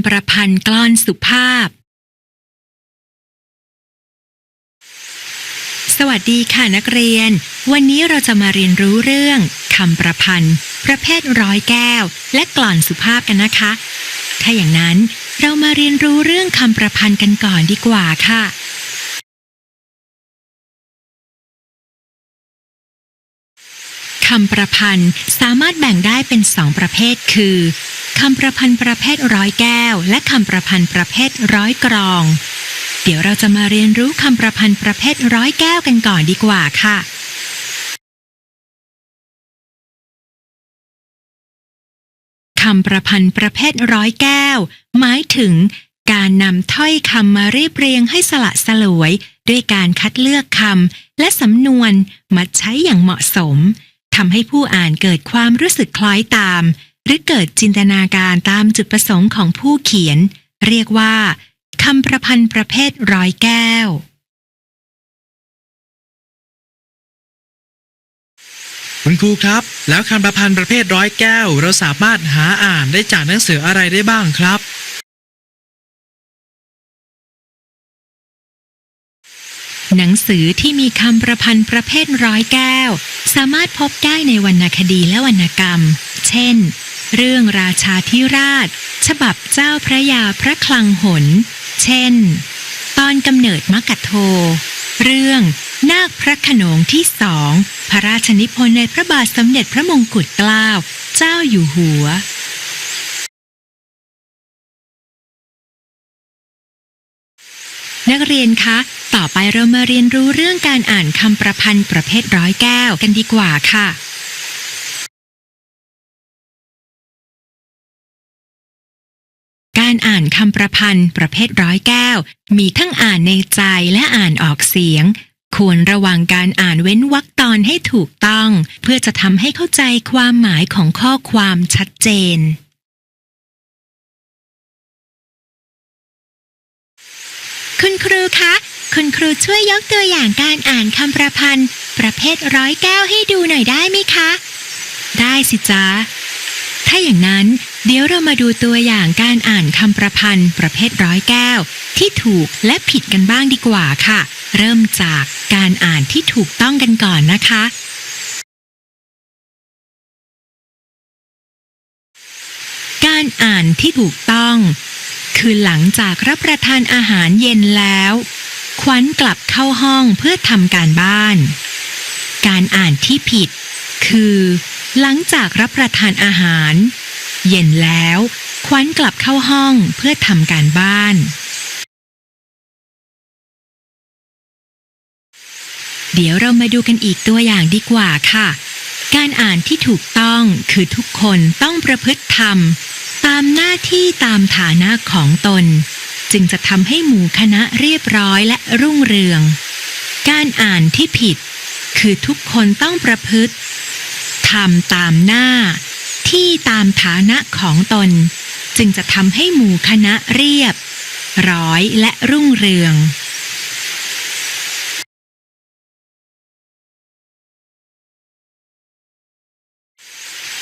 ำประพันธ์กลอนสุภาพ สวัสดีค่ะนักเรียน วันนี้เราจะมาเรียนรู้เรื่องคำประพันธ์ ประเภทร้อยแก้ว และกลอนสุภาพกันนะคะ ถ้าอย่างนั้นเรามาเรียนรู้เรื่องคำประพันธ์กันก่อนดีกว่าค่ะคำประพันธ์สามารถแบ่งได้เป็นสองประเภทคือ คำประพันธ์ประเภทร้อยแก้ว และคำประพันธ์ประเภทร้อยกรอง เดี๋ยวเราจะมาเรียนรู้คำประพันธ์ประเภทร้อยแก้วกันก่อนดีกว่าค่ะ คำประพันธ์ประเภทร้อยแก้ว หมายถึงการนำถ้อยคำมาเรียบเรียงให้สละสลวย ด้วยการคัดเลือกคำและสำนวนมาใช้อย่างเหมาะสมทำให้ผู้อ่านเกิดความรู้สึกคล้อยตาม รือเกิดจินตนาการตามจุดประสงค์ของผู้เขียน เรียกว่าคำประพันธ์ประเภทร้อยแก้ว คุณครูครับ แล้วคำประพันธ์ประเภทร้อยแก้ว เราสามารถหาอ่านได้จากหนังสืออะไรได้บ้างครับ หนังสือที่มีคำประพันธ์ประเภทร้อยแก้ว สามารถพบได้ในวรรณคดีและวรรณกรรม เช่น เรื่องราชาธิราช ฉบับเจ้าพระยาพระคลังหน เช่น ตอนกำเนิดมกะโท เรื่องนาคพระขนงที่สอง พระราชนิพนธ์ในพระบาทสมเด็จพระมงกุฎเกล้า เจ้าอยู่หัวนักเรียนคะ ต่อไปเรามาเรียนรู้เรื่องการอ่านคำประพันธ์ประเภทร้อยแก้วกันดีกว่าค่ะ อ่านคำประพันธ์ประเภทร้อยแก้ว มีทั้งอ่านในใจและอ่านออกเสียง ควรระวังการอ่านเว้นวรรคตอนให้ถูกต้อง เพื่อจะทำให้เข้าใจความหมายของข้อความชัดเจน คุณครูคะ คุณครูช่วยยกตัวอย่างการอ่านคำประพันธ์ ประเภทร้อยแก้วให้ดูหน่อยได้ไหมคะ ได้สิจ๊ะถ้าอย่างนั้น เดี๋ยวเรามาดูตัวอย่างการอ่านคำประพันธ์ประเภทร้อยแก้ว ที่ถูกและผิดกันบ้างดีกว่าค่ะ เริ่มจากการอ่านที่ถูกต้องกันก่อนนะคะ การอ่านที่ถูกต้อง คือหลังจากรับประทานอาหารเย็นแล้ว ขวัญกลับเข้าห้องเพื่อทำการบ้าน การอ่านที่ผิด คือ หลังจากรับประทานอาหาร เย็นแล้วขวัญกลับเข้าห้องเพื่อทำการบ้าน เดี๋ยวเรามาดูกันอีกตัวอย่างดีกว่าค่ะ การอ่านที่ถูกต้องคือทุกคนต้องประพฤติธรรม ตามหน้าที่ตามฐานะของตน จึงจะทำให้หมู่คณะเรียบร้อยและรุ่งเรือง การอ่านที่ผิด คือทุกคนต้องประพฤติทำตามหน้า ที่ตามฐานะของตน จึงจะทำให้หมู่คณะเรียบ ร้อยและรุ่งเรือง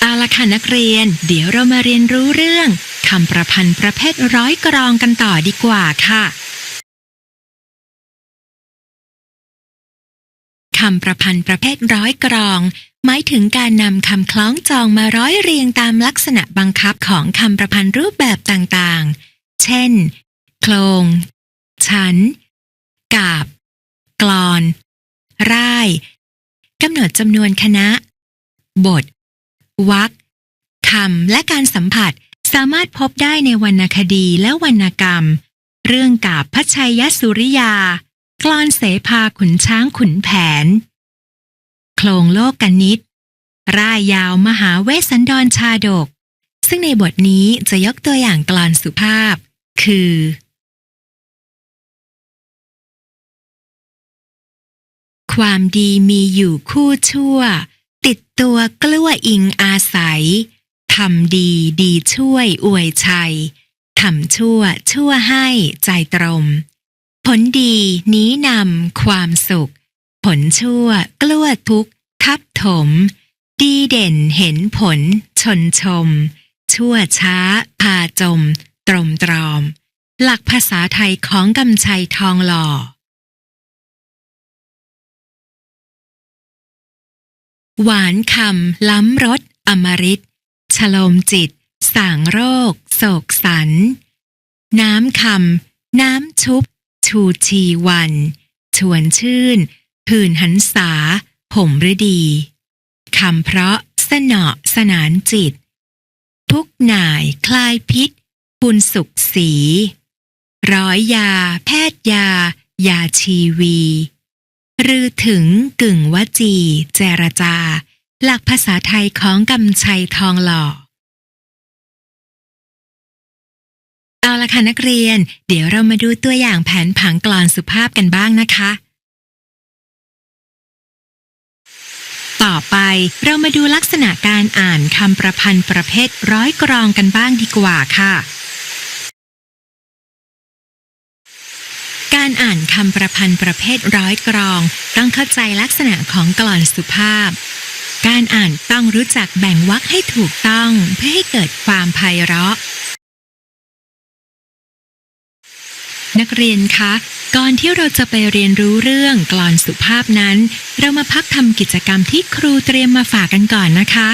เอาละค่ะนักเรียน เดี๋ยวเรามาเรียนรู้เรื่องคำประพันธ์ประเภทร้อยกรองกันต่อดีกว่าค่ะำประพันธ์ประเภทร้อยกรอง หมายถึงการนำคำคล้องจองมาร้อยเรียงตามลักษณะบังคับของคำประพันธ์รูปแบบต่างๆ เช่น โครงชั้นกาบ กลอน ร่ายกำหนดจำนวนคณะ บทวรรคำและการสัมผัสสามารถพบได้ในวรรณคดีและวรรณกรรม เรื่องกาบพัชัยยสุริยากลอนเสภาขุนช้างขุนแผน โครงโลกกนิตร่ายยาวมหาเวสสันดรชาดก ซึ่งในบทนี้จะยกตัวอย่างกลอนสุภาพ คือ ความดีมีอยู่คู่ชั่ว ติดตัวกลั้วอิงอาศัยทำดีดีช่วยอวยชัยทำชั่วชั่วให้ใจตรม ผลดีนี้นำความสุข ผลชั่ว กลั้วทุกทับถม ดีเด่นเห็นผล ชนชม ชั่วช้า พาจม ตรมตรอม หลักภาษาไทยของกำชัยทองหล่อ หวานคำล้ำรสอมฤตฉลมจิต สางโรค โศกสัน น้ำคำ น้ำชุบ ชูชีวัน ชวนชื่น ผื่นหันษา ผมฤดีคำเพราะสนอสนานจิต ทุกหน่ายคลายพิษปุนสุขสี ร้อยยา แพทย์ยา ยาชีวี รือถึงกึ่งวจี เจรจา หลักภาษาไทยของกำชัยทองหล่อเอาละค่ะนักเรียน เดี๋ยวเรามาดูตัวอย่างแผนผังกลอนสุภาพกันบ้างนะคะ ต่อไปเรามาดูลักษณะการอ่านคำประพันธ์ประเภทร้อยกรองกันบ้างดีกว่าค่ะ การอ่านคำประพันธ์ประเภทร้อยกรอง ต้องเข้าใจลักษณะของกลอนสุภาพ การอ่านต้องรู้จักแบ่งวรรคให้ถูกต้องเพื่อให้เกิดความไพเราะนักเรียนคะ ก่อนที่เราจะไปเรียนรู้เรื่องกลอนสุภาพนั้น เรามาพักทำกิจกรรมที่ครูเตรียมมาฝากกันก่อนนะคะ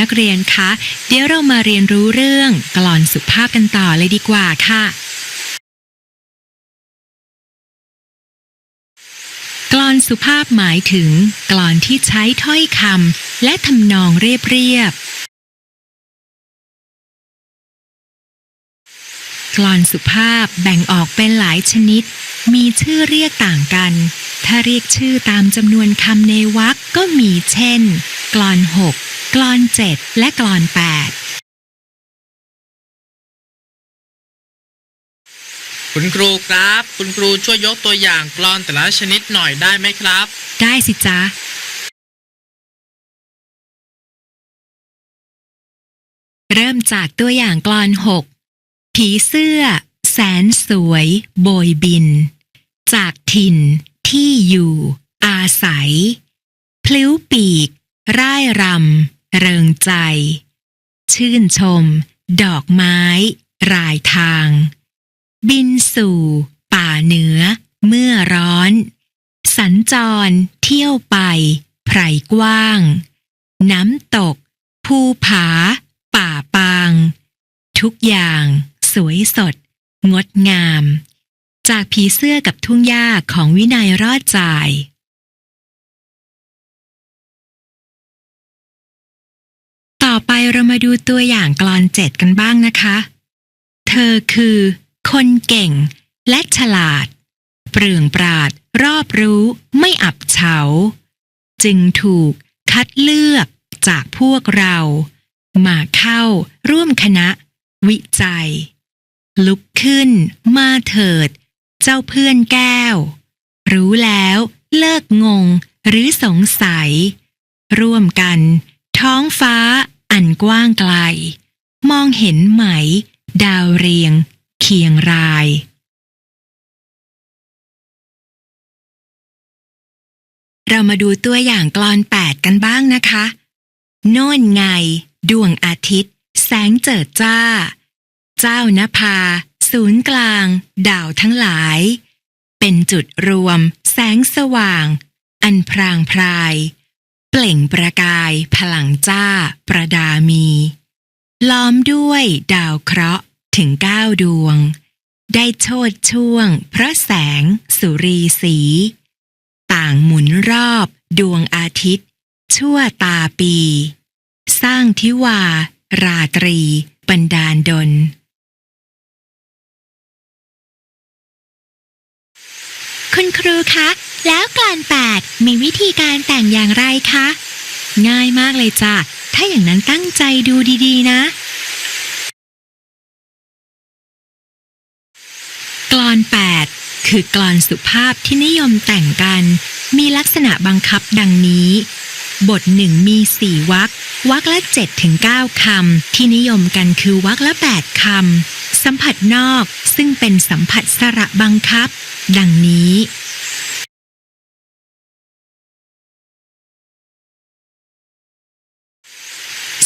นักเรียนคะ เดี๋ยวเรามาเรียนรู้เรื่องกลอนสุภาพกันต่อเลยดีกว่าค่ะกลอนสุภาพหมายถึงกลอนที่ใช้ถ้อยคำและทำนองเรียบเรียบ กลอนสุภาพแบ่งออกเป็นหลายชนิด มีชื่อเรียกต่างกัน ถ้าเรียกชื่อตามจำนวนคำในวรรคก็มีเช่น กลอนหกกลอนเจ็ดและกลอนแปดคุณครูครับ คุณครูช่วยยกตัวอย่างกลอนแต่ละชนิดหน่อยได้ไหมครับ ได้สิจ๊ะเริ่มจากตัวอย่างกลอนหก ผีเสื้อ แสนสวย โบยบิน จากถิ่นที่อยู่ อาศัย พลิ้วปีก ร่ายรำ เริงใจ ชื่นชม ดอกไม้ รายทาง บินสู่ ป่าเหนือ เมื่อร้อน สัญจรเที่ยวไป ไพรกว้าง น้ำตก ภูผา ป่าปาง ทุกอย่าง สวยสด งดงาม จากผีเสื้อกับทุ่งหญ้าของวินัยรอดจ่าย ต่อไปเรามาดูตัวอย่างกลอนเจ็ดกันบ้างนะคะ เธอคือ คนเก่งและฉลาด เปลืองปราดรอบรู้ไม่อับเฉา จึงถูกคัดเลือกจากพวกเรา มาเข้าร่วมคณะ วิจัย ลุกขึ้น มาเถิด เจ้าเพื่อนแก้ว รู้แล้วเลิกงงหรือสงสัย ร่วมกัน ท้องฟ้าอันกว้างไกล มองเห็นไหม ดาวเรียง เคียงรายเรามาดูตัวอย่างกลอนแปดกันบ้างนะคะ โน่นไง ดวงอาทิตย์ แสงเจิดจ้า เจ้านภา ศูนย์กลาง ดาวทั้งหลาย เป็นจุดรวม แสงสว่าง อันพรางพราย เปล่งประกายพลังจ้าประดามี ล้อมด้วยดาวเคราะห์ถึงเก้าดวง ได้โชดช่วง พระแสงสุรีสี ต่างหมุนรอบดวงอาทิตย์ ชั่วตาปี สร้างทิวา ราตรีบันดาลดล คุณครูคะ แล้วกลอนแปดมีวิธีการแต่งอย่างไรคะ ง่ายมากเลยจ้ะ ถ้าอย่างนั้นตั้งใจดูดีๆ นะ กลอนแปดคือกลอนสุภาพที่นิยมแต่งกัน มีลักษณะบังคับดังนี้ บทหนึ่งมีสี่วรรค วรรคละเจ็ดถึงเก้าคำที่นิยมกันคือวรรคละแปดคำสัมผัสนอกซึ่งเป็นสัมผัสสระบังคับ ดังนี้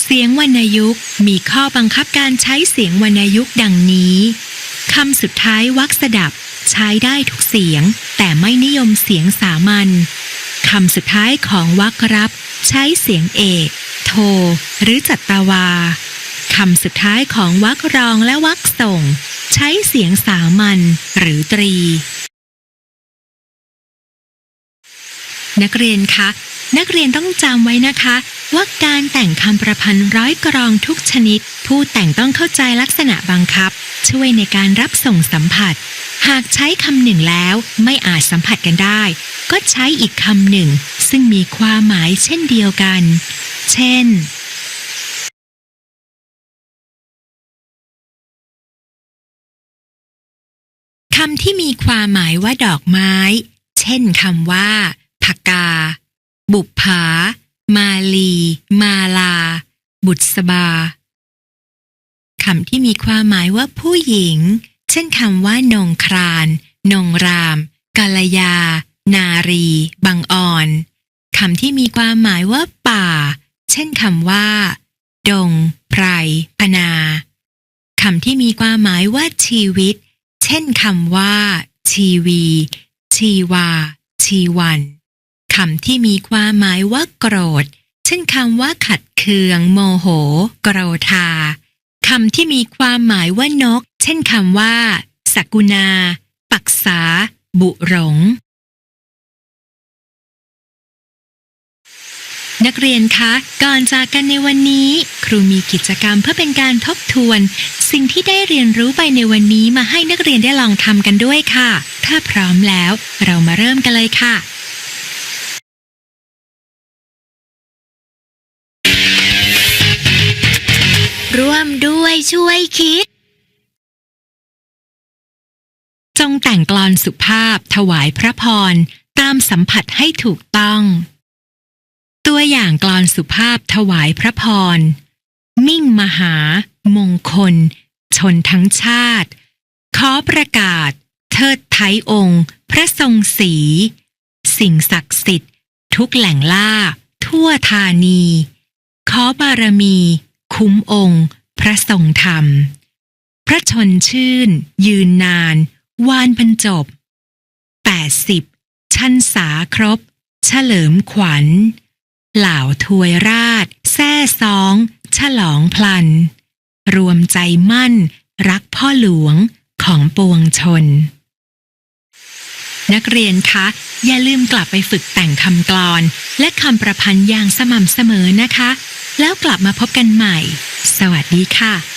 เสียงวรรณยุกต์มีข้อบังคับการใช้เสียงวรรณยุกต์ดังนี้คำสุดท้ายวรรคสดับ ใช้ได้ทุกเสียง แต่ไม่นิยมเสียงสามัญคำสุดท้ายของวรรครับ ใช้เสียงเอก โท หรือจัตวาคำสุดท้ายของวรรครองและวรรคส่ง ใช้เสียงสามัญหรือตรี นักเรียนคะ นักเรียนต้องจำไว้นะคะ ว่าการแต่งคำประพันธ์ร้อยกรองทุกชนิด ผู้แต่งต้องเข้าใจลักษณะบังคับ ช่วยในการรับส่งสัมผัส หากใช้คำหนึ่งแล้วไม่อาจสัมผัสกันได้ ก็ใช้อีกคำหนึ่ง ซึ่งมีความหมายเช่นเดียวกัน เช่นคำที่มีความหมายว่าดอกไม้ เช่นคำว่าผักกา บุปผา มาลี มาลา บุษบาคำที่มีความหมายว่าผู้หญิง เช่นคำว่านงคราน นงรามกาลยา นารี บังอ่อน คำที่มีความหมายว่าป่า เช่นคำว่า ดง ไพรพนาคำที่มีความหมายว่าชีวิต เช่นคำว่า ชีวี ชีวา ชีวันคำที่มีความหมายว่าโกรธ เช่นคำว่าขัดเคือง โมโห โกรธาคำที่มีความหมายว่านก เช่นคำว่า สกุณา ปักษา บุหลง นักเรียนคะ ก่อนจากกันในวันนี้ ครูมีกิจกรรมเพื่อเป็นการทบทวน สิ่งที่ได้เรียนรู้ไปในวันนี้มาให้นักเรียนได้ลองทำกันด้วยค่ะ ถ้าพร้อมแล้ว เรามาเริ่มกันเลยค่ะร่วมด้วยช่วยคิด จงแต่งกลอนสุภาพถวายพระพร ตามสัมผัสให้ถูกต้อง ตัวอย่างกลอนสุภาพถวายพระพร มิ่งมหา มงคล ชนทั้งชาติ ขอประกาศ เทิดไทยองค์ พระทรงศรีสิ่งศักดิ์สิทธิ์ ทุกแหล่งล่า ทั่วธานี ขอบารมี คุ้มองค์ พระทรงธรรม พระชนชื่น ยืนนาน วานบรรจบแปดสิบชั้นสาครบ เฉลิมขวัญ เหล่าทวยราช แซ่ซอง ฉลองพลัน รวมใจมั่น รักพ่อหลวงของปวงชน นักเรียนคะ อย่าลืมกลับไปฝึกแต่งคำกลอน และคำประพันธ์อย่างสม่ำเสมอนะคะ แล้วกลับมาพบกันใหม่ สวัสดีค่ะ